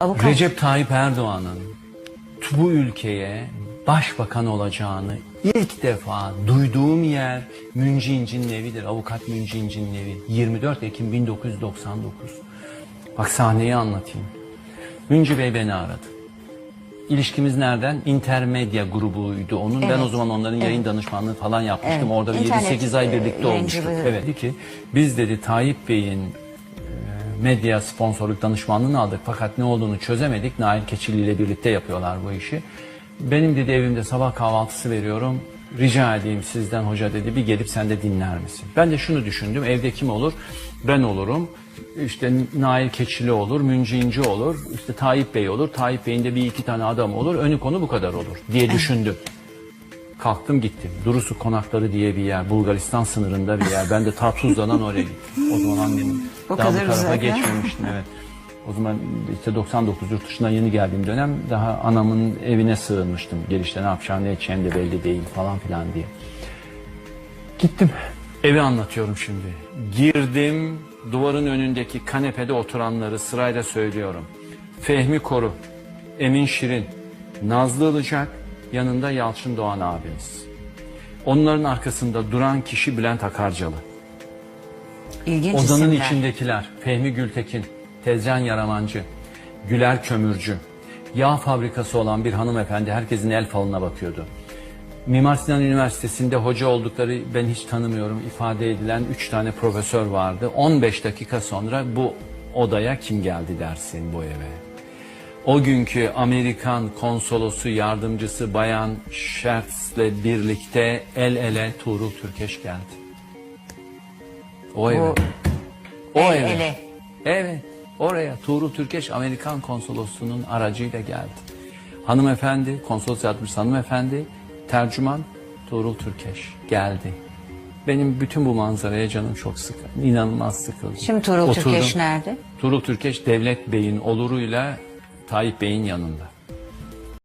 Avukat. Recep Tayyip Erdoğan'ın bu ülkeye başbakan olacağını ilk defa duyduğum yer Münci İnci'nin evidir. Avukat Münci İnci'nin evi. 24 Ekim 1999. Bak sahneyi anlatayım. Münci Bey beni aradı. İlişkimiz nereden? Intermedia grubuydu onun. Ben Evet. o zaman onların yayın danışmanlığı falan yapmıştım. Evet. Orada bir İnternet, 7-8 ay e, birlikte olmuştuk. yayıncılığı. Evet. Dedi ki biz dedi Tayyip Bey'in e, medya sponsorluk danışmanlığını aldık fakat ne olduğunu çözemedik. Nail Keçili ile birlikte yapıyorlar bu işi. Benim dedi evimde sabah kahvaltısı veriyorum. Rica edeyim sizden hoca dedi bir gelip sen de dinler misin? Ben de şunu düşündüm. Evde kim olur? Ben olurum. İşte Nail Keçili olur, Münci İnci olur, işte Tayyip Bey olur. Tayyip Bey'in de bir iki tane adam olur. Önü konu bu kadar olur diye düşündüm. Kalktım gittim. Durusu Konakları diye bir yer. Bulgaristan sınırında bir yer. Ben de ta Tuzla'dan oraya gittim. O zaman annemin O daha bu tarafa ya. geçmemiştim evet. O zaman işte 99 yurt dışından yeni geldiğim dönem daha anamın evine sığınmıştım. Gelişte ne yapacağım ne edeceğim de belli değil falan filan diye. Gittim. Evi anlatıyorum şimdi. Girdim duvarın önündeki kanepede oturanları sırayla söylüyorum. Fehmi Koru, Emin Şirin, Nazlı Ilıcak, yanında Yalçın Doğan abimiz. Onların arkasında duran kişi Bülent Akarcalı. İlginç Odanın isimler. içindekiler Fehmi Gültekin, Tezcan Yaramancı, Güler Kömürcü, yağ fabrikası olan bir hanımefendi herkesin el falına bakıyordu. Mimar Sinan Üniversitesi'nde hoca oldukları ben hiç tanımıyorum ifade edilen 3 tane profesör vardı. 15 dakika sonra bu odaya kim geldi dersin bu eve. O günkü Amerikan konsolosu yardımcısı Bayan Schertz'le birlikte el ele Tuğrul Türkeş geldi. O eve. O El eve. ele. Evet. Oraya Tuğrul Türkeş Amerikan konsolosluğunun aracıyla geldi. Hanımefendi, konsolos yardımcısı hanımefendi, tercüman Tuğrul Türkeş geldi. Benim bütün bu manzaraya canım çok sıkıldı. İnanılmaz sıkıldı. Şimdi Tuğrul Oturdum. Türkeş nerede? Tuğrul Türkeş Devlet Bey'in oluruyla Tayyip Bey'in yanında.